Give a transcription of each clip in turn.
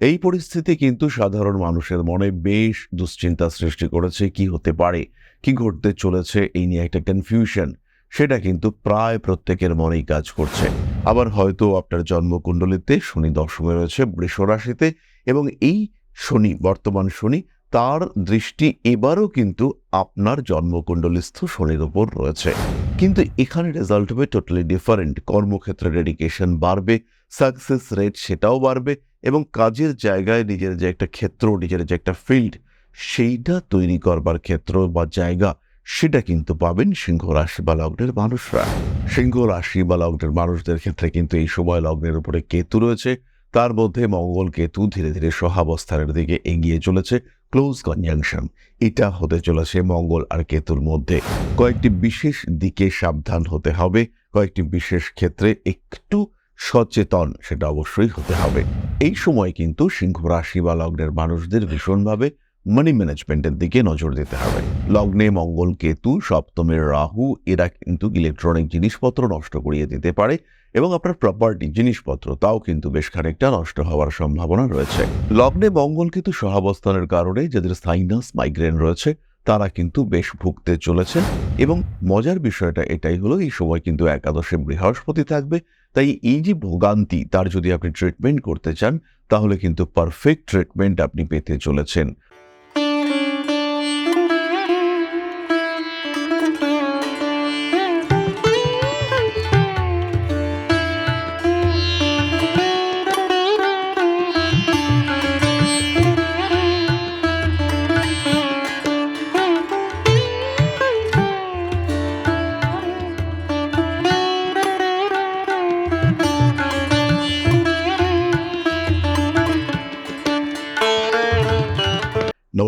এই পরিস্থিতি কিন্তু সাধারণ মানুষের মনে বেশ দুশ্চিন্তা সৃষ্টি করেছে, কি হতে পারে, কি ঘটতে চলেছে, এই নিয়ে একটা কনফিউশন সেটা কিন্তু প্রায় প্রত্যেকের মনেই কাজ করছে। আবার হয়তো আপনার জন্মকুণ্ডলিতে শনি দশমে রয়েছে, বৃষ রাশিতে, এবং এই শনি, বর্তমান শনি, তার দৃষ্টি এবারও কিন্তু আপনার জন্মকুণ্ডলিস্থ শনির উপর রয়েছে। কিন্তু এখানে রেজাল্ট হবে টোটালি ডিফারেন্ট কর্মক্ষেত্রে ডেডিকেশন বাড়বে সাকসেস রেট সেটাও বাড়বে এবং কাজের জায়গায় নিজের যে একটা ক্ষেত্র, নিজের যে একটা ফিল্ড সেইটা তৈরি করবার ক্ষেত্র বা জায়গা, সেটা কিন্তু পাবেন সিংহ রাশি বা লগ্নের মানুষরা। সিংহ রাশি বা লগ্নের মানুষদের ক্ষেত্রে কিন্তু এই সময় লগ্নের উপরে কেতু রয়েছে। তার মধ্যে মঙ্গল কেতু ধীরে ধীরে সহাবস্থানের দিকে এগিয়ে চলেছে ক্লোজ কনজাংশন এটা হতে চলেছে মঙ্গল আর কেতুর মধ্যে। কয়েকটি বিশেষ দিকে সাবধান হতে হবে, কয়েকটি বিশেষ ক্ষেত্রে একটু সচেতন, সেটা অবশ্যই হতে হবে। এই সময় কিন্তু সিংহ রাশি বা লগ্নের মানুষদের ভীষণভাবে মানি ম্যানেজমেন্টের দিকে নজর দিতে হবে। লগ্নে মঙ্গল কেতু সপ্তমের রাহু, এরা কিন্তু ইলেকট্রনিক জিনিসপত্র নষ্ট করিয়ে দিতে পারে এবং আপনার প্রপার্টি জিনিসপত্র, তাও কিন্তু বেশ খানিকটা নষ্ট হওয়ার সম্ভাবনা রয়েছে। লগ্নে মঙ্গল কিন্তু সহাবস্থানের কারণে যাদের সাইনাস মাইগ্রেন রয়েছে, তারা কিন্তু বেশ ভুগতে চলেছেন এবং মজার বিষয়টা এটাই হলো, এই সময় কিন্তু একাদশে বৃহস্পতি থাকবে তাই এই যে ভোগান্তি, তার যদি আপনি ট্রিটমেন্ট করতে চান, তাহলে কিন্তু পারফেক্ট ট্রিটমেন্ট আপনি পেতে চলেছেন।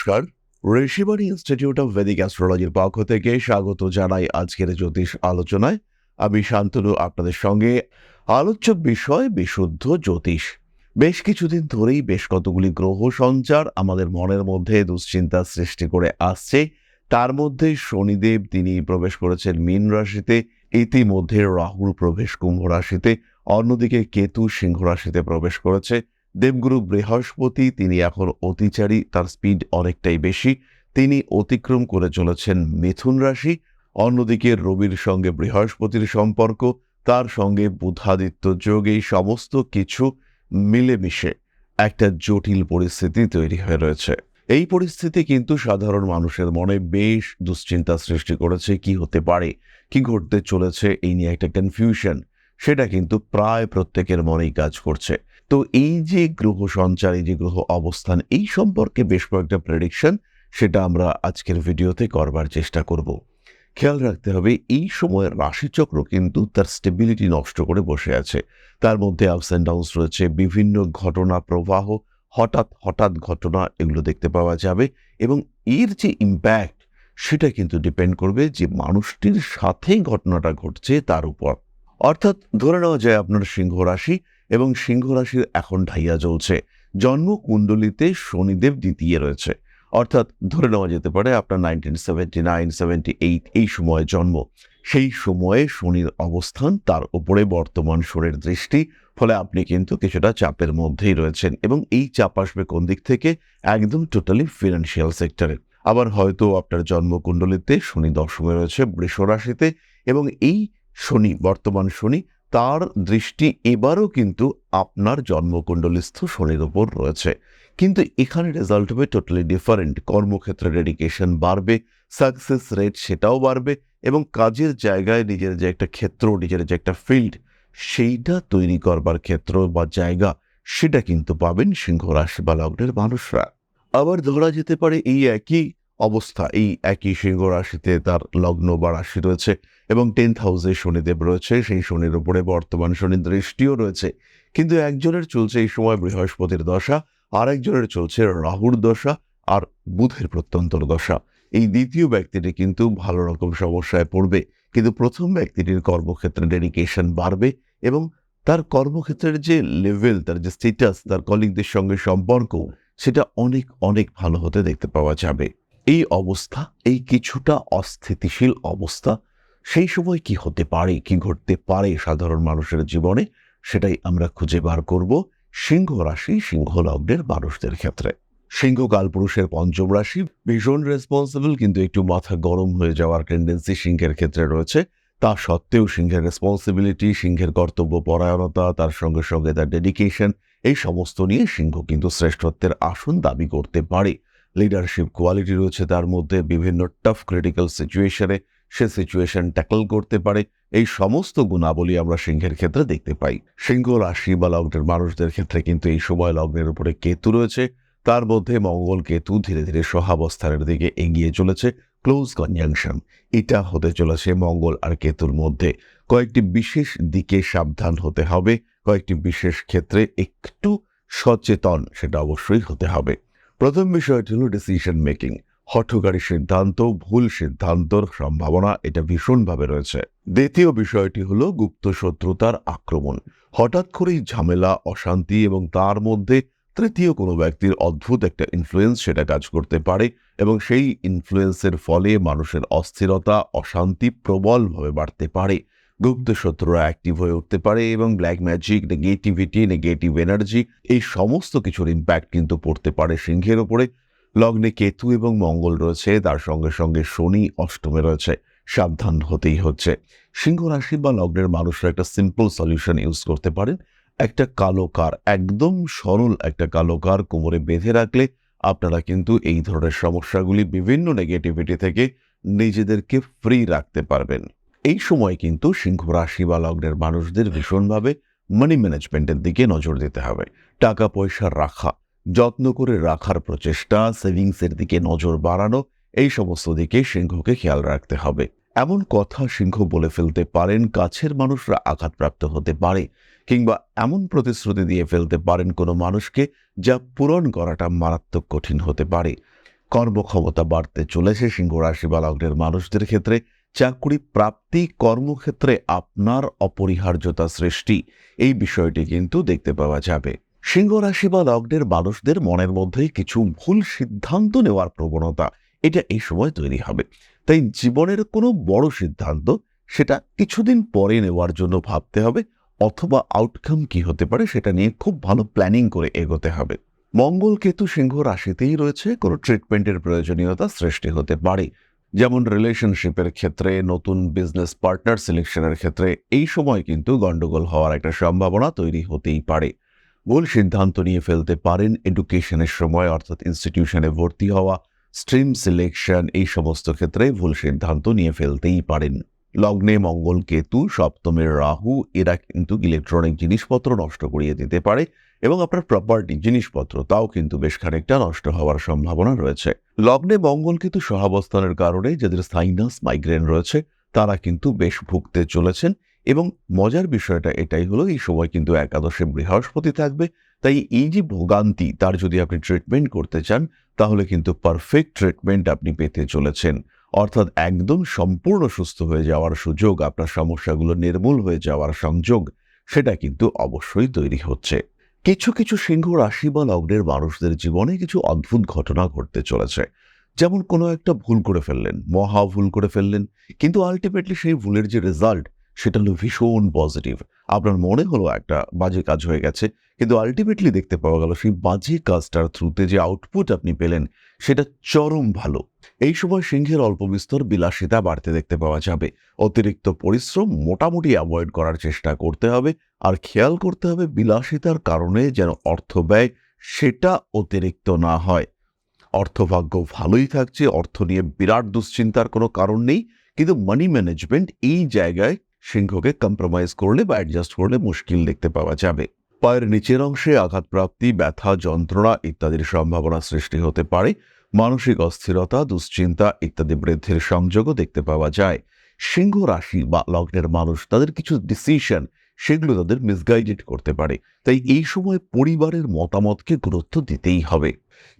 নমস্কার। ঋষিবাণী ইনস্টিটিউট অফ ভেদিক অ্যাস্ট্রোলজির পক্ষ থেকে স্বাগত জানাই আজকের জ্যোতিষ আলোচনায়। আমি শান্তনু, আপনাদের সঙ্গে। আলোচ্য বিষয়, বিশুদ্ধ জ্যোতিষ। বেশ কিছুদিন ধরেই বেশ কতগুলি গ্রহ সঞ্চার আমাদের মনের মধ্যে দুশ্চিন্তা সৃষ্টি করে আসছে। তার মধ্যে শনিদেব, তিনি প্রবেশ করেছেন মীন রাশিতে। ইতিমধ্যে রাহুল প্রবেশ কুম্ভ রাশিতে। অন্যদিকে কেতু সিংহ রাশিতে প্রবেশ করেছে। দেবগুরু বৃহস্পতি, তিনি এখন অতিচারী, তার স্পিড অনেকটাই বেশি। তিনি অতিক্রম করে চলেছেন মিথুন রাশি। অন্যদিকে রবির সঙ্গে বৃহস্পতির সম্পর্ক, তার সঙ্গে বুধাদিত্য যোগ, এই সমস্ত কিছু মিলেমিশে একটা জটিল পরিস্থিতি তৈরি হয়ে রয়েছে। এই পরিস্থিতি কিন্তু সাধারণ মানুষের মনে বেশ দুশ্চিন্তা সৃষ্টি করেছে, কি হতে পারে, কি ঘটতে চলেছে, এই নিয়ে একটা কনফিউশন সেটা কিন্তু প্রায় প্রত্যেকের মনেই কাজ করছে। তো এই যে গ্রহ সঞ্চার, এই যে গ্রহ অবস্থান, এই সম্পর্কে বেশ কয়েকটা প্রেডিকশন সেটা আমরা আজকের ভিডিওতে করবার চেষ্টা করব। খেয়াল রাখতে হবে, এই সময়ের রাশিচক্র কিন্তু তার স্টেবিলিটি নষ্ট করে বসে আছে। তার মধ্যে আপস অ্যান্ড ডাউনস রয়েছে, বিভিন্ন ঘটনা প্রবাহ, হঠাৎ হঠাৎ ঘটনা এগুলো দেখতে পাওয়া যাবে এবং এর যে ইম্প্যাক্ট সেটা কিন্তু ডিপেন্ড করবে যে মানুষটির সাথে ঘটনাটা ঘটছে তার উপর। অর্থাৎ ধরে নেওয়া যায় আপনার সিংহ রাশি এবং সিংহ রাশির এখন ঢাইয়া চলছে জন্ম কুণ্ডলিতে শনিদেব দ্বিতীয় রয়েছে। অর্থাৎ ধরে নেওয়া যেতে পারে আপনার nineteen seventy nine seventy eight এই সময়ে জন্ম। সেই সময়ে শনির অবস্থান তার উপরে বর্তমান শনির দৃষ্টি, ফলে আপনি কিন্তু কিছুটা চাপের মধ্যেই রয়েছেন এবং এই চাপ আসবে কোন দিক থেকে? একদম টোটালি ফিনান্সিয়াল সেক্টরে আবার হয়তো আপনার জন্মকুণ্ডলিতে শনি দশমে রয়েছে বৃষ রাশিতে এবং এই শনি, বর্তমান শনি তার দৃষ্টি এবারও কিন্তু আপনার জন্মকুণ্ডলিস্থ শনির ওপর রয়েছে। কিন্তু এখানে রেজাল্ট হবে টোটালি ডিফারেন্ট কর্মক্ষেত্রে ডেডিকেশন বাড়বে সাকসেস রেট সেটাও বাড়বে এবং কাজের জায়গায় নিজের যে একটা ক্ষেত্র, নিজের যে একটা ফিল্ড সেইটা তৈরি করবার ক্ষেত্র বা জায়গা সেটা কিন্তু পাবেন সিংহ রাশি বা লগ্নের মানুষরা। আবার ধরা যেতে পারে এই একই অবস্থা এই একই সিংহ রাশিতে তার লগ্ন বা রাশি রয়েছে এবং টেন্থ হাউসে শনিদেব রয়েছে, সেই শনির উপরে বর্তমান শনি দৃষ্টিও রয়েছে। কিন্তু একজনের চলছে এই সময় বৃহস্পতির দশা, আর একজনের চলছে রাহুর দশা আর বুধের প্রত্যন্তর দশা। এই দ্বিতীয় ব্যক্তিটি কিন্তু ভালো রকম সমস্যায় পড়বে। কিন্তু প্রথম ব্যক্তিটির কর্মক্ষেত্রে ডেডিকেশন বাড়বে এবং তার কর্মক্ষেত্রের যে লেভেল তার যে স্টেটাস তার কলিগদের সঙ্গে সম্পর্ক, সেটা অনেক অনেক ভালো হতে দেখতে পাওয়া যাবে। এই অবস্থা, এই কিছুটা অস্থিতিশীল অবস্থা, সেই সময় কি হতে পারে, কি ঘটতে পারে সাধারণ মানুষের জীবনে, সেটাই আমরা খুঁজে বার করব সিংহ রাশি, সিংহ লগ্নের মানুষদের ক্ষেত্রে। সিংহ কালপুরুষের পঞ্চম রাশি, ভীষণ রেসপন্সিবল কিন্তু একটু মাথা গরম হয়ে যাওয়ার টেন্ডেন্সি সিংহের ক্ষেত্রে রয়েছে। তা সত্ত্বেও সিংহের রেসপন্সিবিলিটি সিংহের কর্তব্য পরায়ণতা, তার সঙ্গে সঙ্গে তার ডেডিকেশন এই সমস্ত নিয়ে সিংহ কিন্তু শ্রেষ্ঠত্বের আসন দাবি করতে পারে। লিডারশিপ কোয়ালিটি রয়েছে, তার মধ্যে বিভিন্ন টাফ ক্রিটিক্যাল সিচুয়েশনে সে সিচুয়েশন ট্যাকল করতে পারে। এই সমস্ত গুণাবলী আমরা সিংহের ক্ষেত্রে দেখতে পাই। সিংহ রাশি বা লগ্নের মানুষদের ক্ষেত্রে কিন্তু এই সময় লগ্নের উপরে কেতু রয়েছে। তার মধ্যে মঙ্গল কেতু ধীরে ধীরে সহাবস্থানের দিকে এগিয়ে চলেছে ক্লোজ কনজাংশন এটা হতে চলেছে মঙ্গল আর কেতুর মধ্যে। কয়েকটি বিশেষ দিকে সাবধান হতে হবে, কয়েকটি বিশেষ ক্ষেত্রে একটু সচেতন সেটা অবশ্যই হতে হবে। প্রথম বিষয়টি হলো ডিসিশন মেকিং হঠকারী সিদ্ধান্ত, ভুল সিদ্ধান্তর সম্ভাবনা, এটা ভীষণভাবে রয়েছে। দ্বিতীয় বিষয়টি হলো গুপ্ত শত্রুতার আক্রমণ। হঠাৎ করেই ঝামেলা, অশান্তি এবং তার মধ্যে তৃতীয় কোনো ব্যক্তির অদ্ভুত একটা ইনফ্লুয়েন্স সেটা কাজ করতে পারে এবং সেই ইনফ্লুয়েন্সের ফলে মানুষের অস্থিরতা, অশান্তি প্রবলভাবে বাড়তে পারে। গুপ্ত শত্রুরা অ্যাক্টিভ হয়ে উঠতে পারে এবং black magic negativity negative energy এই সমস্ত কিছুর ইম্প্যাক্ট কিন্তু পড়তে পারে সিংহের ওপরে। লগ্নে কেতু এবং মঙ্গল রয়েছে, তার সঙ্গে সঙ্গে শনি অষ্টমে রয়েছে। সাবধান হতেই হচ্ছে। সিংহ রাশি বা লগ্নের মানুষরা একটা সিম্পল সলিউশন ইউজ করতে পারেন। একটা কালো কার, একদম সরল একটা কালো কার কোমরে বেঁধে রাখলে আপনারা কিন্তু এই ধরনের সমস্যাগুলি বিভিন্ন নেগেটিভিটি থেকে নিজেদেরকে ফ্রি রাখতে পারবেন। এই সময় কিন্তু সিংহ রাশি বা লগ্নের মানুষদের ভীষণভাবে মানি ম্যানেজমেন্টের দিকে নজর দিতে হবে। টাকা পয়সা রাখা, যত্ন করে রাখার প্রচেষ্টা, সেভিংসের দিকে নজর বাড়ানো, এই সমস্ত দিকে সিংহকে খেয়াল রাখতে হবে। এমন কথা সিংহ বলে ফেলতে পারেন, কাছের মানুষরা আঘাতপ্রাপ্ত হতে পারে, কিংবা এমন প্রতিশ্রুতি দিয়ে ফেলতে পারেন কোনো মানুষকে যা পূরণ করাটা মারাত্মক কঠিন হতে পারে। কর্মক্ষমতা বাড়তে চলেছে সিংহ রাশি বা লগ্নের মানুষদের ক্ষেত্রে চাকরি প্রাপ্তি কর্মক্ষেত্রে আপনার অপরিহার্যতা সৃষ্টি। এই বিষয়টি কিন্তু দেখতে পাওয়া যাবে। সিংহ রাশি বা লগ্নের মানুষদের মনের মধ্যে কিছু ভুল সিদ্ধান্ত নেওয়ার প্রবণতা, এটা এই সময় তৈরি হবে। তাই জীবনের কোনো বড় সিদ্ধান্ত, সেটা কিছুদিন পরে নেওয়ার জন্য ভাবতে হবে, অথবা আউটকাম কি হতে পারে সেটা নিয়ে খুব ভালো প্ল্যানিং করে এগোতে হবে। মঙ্গল কেতু সিংহ রাশিতেই রয়েছে, কোনো ট্রিটমেন্টের প্রয়োজনীয়তা সৃষ্টি হতে পারে। যেমন রিলেশনশিপের ক্ষেত্রে, নতুন বিজনেস পার্টনার সিলেকশনের ক্ষেত্রে, এই সময় কিন্তু গণ্ডগোল হওয়ার একটা সম্ভাবনা তৈরি হতেই পারে। ভুল সিদ্ধান্ত নিয়ে ফেলতে পারেন এডুকেশনের সময়, অর্থাৎ ইনস্টিটিউশনে ভর্তি হওয়া স্ট্রিম সিলেকশন এই সমস্ত ক্ষেত্রে ভুল সিদ্ধান্ত নিয়ে ফেলতেই পারেন। লগ্নে মঙ্গল কেতু সপ্তমের রাহু, এরা কিন্তু ইলেকট্রনিক জিনিসপত্র নষ্ট করিয়ে দিতে পারে এবং আপনার প্রপার্টি জিনিসপত্র, তাও কিন্তু বেশ খানিকটা নষ্ট হওয়ার সম্ভাবনা রয়েছে। লগ্নে মঙ্গল কেতু সহাবস্থানের কারণে যাদের সাইনাস মাইগ্রেন রয়েছে, তারা কিন্তু বেশ ভুগতে চলেছেন এবং মজার বিষয়টা এটাই হলো, এই সময় কিন্তু একাদশে বৃহস্পতি থাকবে, তাই এই যে ভোগান্তি, তার যদি আপনি ট্রিটমেন্ট করতে চান, তাহলে কিন্তু পারফেক্ট ট্রিটমেন্ট আপনি পেতে চলেছেন। অর্থাৎ একদম সম্পূর্ণ সুস্থ হয়ে যাওয়ার সুযোগ, আপনার সমস্যাগুলো নির্মূল হয়ে যাওয়ার সংযোগ, সেটা কিন্তু অবশ্যই তৈরি হচ্ছে। কিছু কিছু সিংহ রাশি বা লগ্নের মানুষদের জীবনে কিছু অদ্ভুত ঘটনা ঘটতে চলেছে। যেমন কোনো একটা ভুল করে ফেললেন, মহা ভুল করে ফেললেন, কিন্তু আলটিমেটলি সেই ভুলের যে রেজাল্ট সেটা হলো ভীষণ পজিটিভ আপনার মনে হলো একটা বাজে কাজ হয়ে গেছে কিন্তু আলটিমেটলি দেখতে পাওয়া গেল সেই বাজে কাজটার থ্রুতে যে আউটপুট আপনি পেলেন, সেটা চরম ভালো। এই সময় সিংহের অল্প বিস্তর বিলাসিতা বাড়তে দেখতে পাওয়া যাবে। অতিরিক্ত পরিশ্রম মোটামুটি অ্যাভয়েড করার চেষ্টা করতে হবে আর খেয়াল করতে হবে বিলাসিতার কারণে যেন অর্থ ব্যয় সেটা অতিরিক্ত না হয়। অর্থভাগ্য ভালোই থাকছে, অর্থ নিয়ে বিরাট দুশ্চিন্তার কোনো কারণ নেই, কিন্তু মানি ম্যানেজমেন্ট এই জায়গায় সিংহকে কম্প্রোমাইজ করলে বা অ্যাডজাস্ট করলে মুশকিল দেখতে পাওয়া যাবে। পায়ের নিচের অংশে আঘাতপ্রাপ্তি, ব্যথা, যন্ত্রণা ইত্যাদির সম্ভাবনা সৃষ্টি হতে পারে। মানসিক অস্থিরতা, দুশ্চিন্তা ইত্যাদি বৃদ্ধির সংযোগও দেখতে পাওয়া যায়। সিংহ রাশি বা লগ্নের মানুষ তাদের কিছু ডিসিশন সেগুলো তাদের মিসগাইডেড করতে পারে। তাই এই সময় পরিবারের মতামতকে গুরুত্ব দিতেই হবে।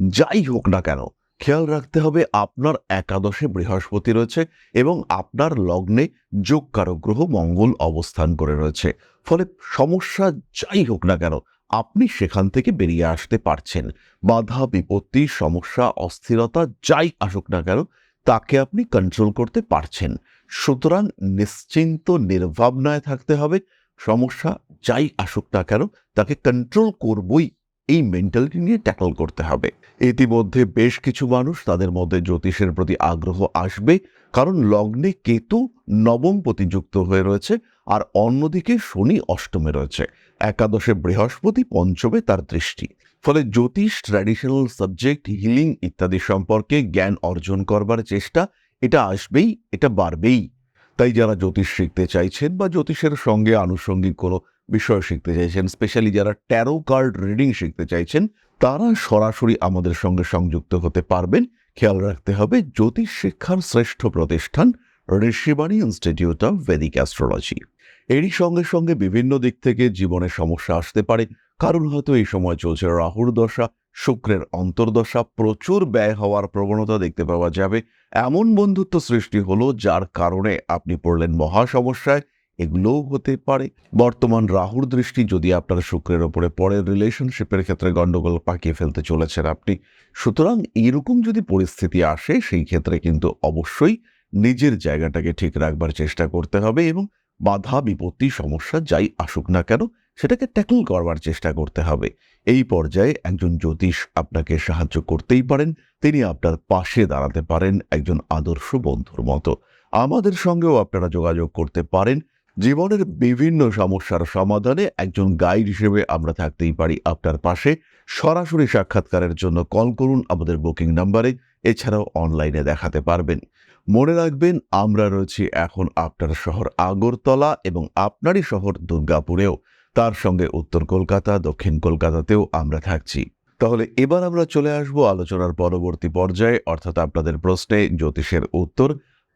যাই হোক না কেন খেয়াল রাখতে হবে আপনার একাদশে বৃহস্পতি রয়েছে এবং আপনার লগ্নে যোগকারক গ্রহ মঙ্গল অবস্থান করে রয়েছে। ফলে সমস্যা যাই হোক না কেন, আপনি সেখান থেকে বেরিয়ে আসতে পারছেন। বাধা, বিপত্তি, সমস্যা, অস্থিরতা যাই আসুক না কেন, তাকে আপনি কন্ট্রোল করতে পারছেন। সুতরাং নিশ্চিন্ত, নির্ভাবনায় থাকতে হবে। সমস্যা যাই আসুক না কেন, তাকে কন্ট্রোল করবই এই মেন্টালিটি নিয়ে ট্যাকল করতে হবে। ইতিমধ্যে বেশ কিছু মানুষ তাদের মধ্যে জ্যোতিষের প্রতি আগ্রহ আসবে, কারণ লগ্নে কেতু নবম প্রতিযুক্ত হয়ে রয়েছে আর অন্যদিকে শনি অষ্টমে রয়েছে। একাদশে বৃহস্পতি পঞ্চমে তার দৃষ্টি। ফলে জ্যোতিষ ট্র্যাডিশনাল সাবজেক্ট হিলিং ইত্যাদি সম্পর্কে জ্ঞান অর্জন করবার চেষ্টা এটা আসবেই, এটা বাড়বেই। তাই যারা জ্যোতিষ শিখতে চাইছেন বা জ্যোতিষের সঙ্গে আনুষঙ্গিক কোনো বিষয় শিখতে চাইছেন স্পেশালি যারা ট্যারো কার্ড রিডিং শিখতে চাইছেন, তারা সরাসরি আমাদের সঙ্গে সংযুক্ত হতে পারবেন। খেয়াল রাখতে হবে, জ্যোতিষ শিক্ষার শ্রেষ্ঠ প্রতিষ্ঠান Rishibani institute of Vedic astrology এরই সঙ্গে সঙ্গে বিভিন্ন দিক থেকে জীবনে সমস্যা আসতে পারে। কারণ হয়তো এই সময় চলছে রাহুর দশা, শুক্রের অন্তর্দশা, প্রচুর ব্যয় হওয়ার প্রবণতা দেখতে পাওয়া যাবে। এমন বন্ধুত্ব সৃষ্টি হলো যার কারণে আপনি পড়লেন মহা সমস্যায়। এগুলোও হতে পারে। বর্তমান রাহুর দৃষ্টি যদি আপনার শুক্রের ওপরে পড়ে রিলেশনশিপের ক্ষেত্রে গণ্ডগোল পাকিয়ে ফেলতে চলেছেন আপনি। সুতরাং এরকম যদি পরিস্থিতি আসে, সেই ক্ষেত্রে কিন্তু অবশ্যই নিজের জায়গাটাকে ঠিক রাখবার চেষ্টা করতে হবে এবং বাধা, বিপত্তি, সমস্যা যাই আসুক না কেন, সেটাকে ট্যাকল করবার চেষ্টা করতে হবে। এই পর্যায়ে একজন জ্যোতিষ আপনাকে সাহায্য করতেই পারেন, তিনি আপনার পাশে দাঁড়াতে পারেন একজন আদর্শ বন্ধুর মতো। আমাদের সঙ্গেও আপনারা যোগাযোগ করতে পারেন। জীবনের বিভিন্ন সমস্যার সমাধানে একজন গাইড হিসেবে আমরা থাকতেই পারি আপনার পাশে। সরাসরি সাক্ষাৎকারের জন্য কল করুন আমাদের বুকিং নাম্বারে, এছাড়াও অনলাইনে দেখাতে পারবেন। মনে রাখবেন, আমরা রয়েছি এখন আপনার শহর আগরতলা এবং আপনারই শহর দুর্গাপুরেও। তার সঙ্গে উত্তর কলকাতা, দক্ষিণ কলকাতাতেও আমরা থাকছি। তাহলে এবার আমরা চলে আসব আলোচনার পরবর্তী পর্যায়ে, অর্থাৎ আপনাদের প্রশ্নে জ্যোতিষের উত্তর।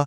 da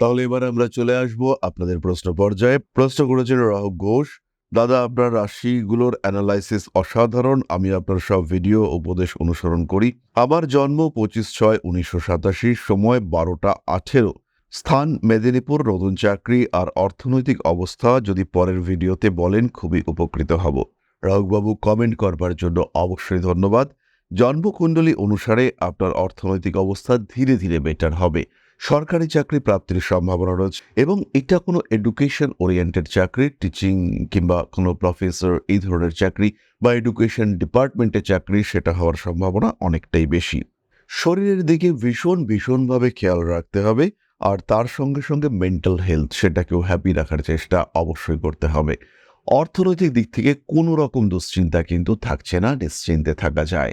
তাহলে এবার আমরা চলে আসব আপনাদের প্রশ্ন পর্যায়ে। প্রশ্ন করেছেন রাহুল ঘোষ, দাদা, আপনার রাশিগুলোর অ্যানালাইসিস অসাধারণ। আমি আপনার সব ভিডিও উপদেশ অনুসরণ করি। আমার জন্ম পঁচিশ ছয় উনিশশো সাতাশি, সময় বারোটা আঠেরো। স্থান মেদিনীপুর, নতুন চাকরি আর অর্থনৈতিক অবস্থা। যদি পরের ভিডিওতে বলেন, খুবই উপকৃত হব। রাহুবাবু কমেন্ট করবার জন্য অবশ্যই ধন্যবাদ। জন্মকুণ্ডলী অনুসারে আপনার অর্থনৈতিক অবস্থা ধীরে ধীরে বেটার হবে। সরকারি চাকরি প্রাপ্তির সম্ভাবনা রয়েছে এবং এটা কোনো এডুকেশন ওরিয়েন্টেড চাকরি টিচিং কিংবা কোনো প্রফেসর এই ধরনের চাকরি বা এডুকেশন ডিপার্টমেন্টের চাকরি সেটা হওয়ার সম্ভাবনা অনেকটাই বেশি। শরীরের দিকে ভীষণ ভীষণভাবে খেয়াল রাখতে হবে আর তার সঙ্গে সঙ্গে মেন্টাল হেলথ সেটাকেও হ্যাপি রাখার চেষ্টা অবশ্যই করতে হবে। অর্থনৈতিক দিক থেকে কোনো রকম দুশ্চিন্তা কিন্তু থাকছে না, নিশ্চিন্তে থাকা যায়।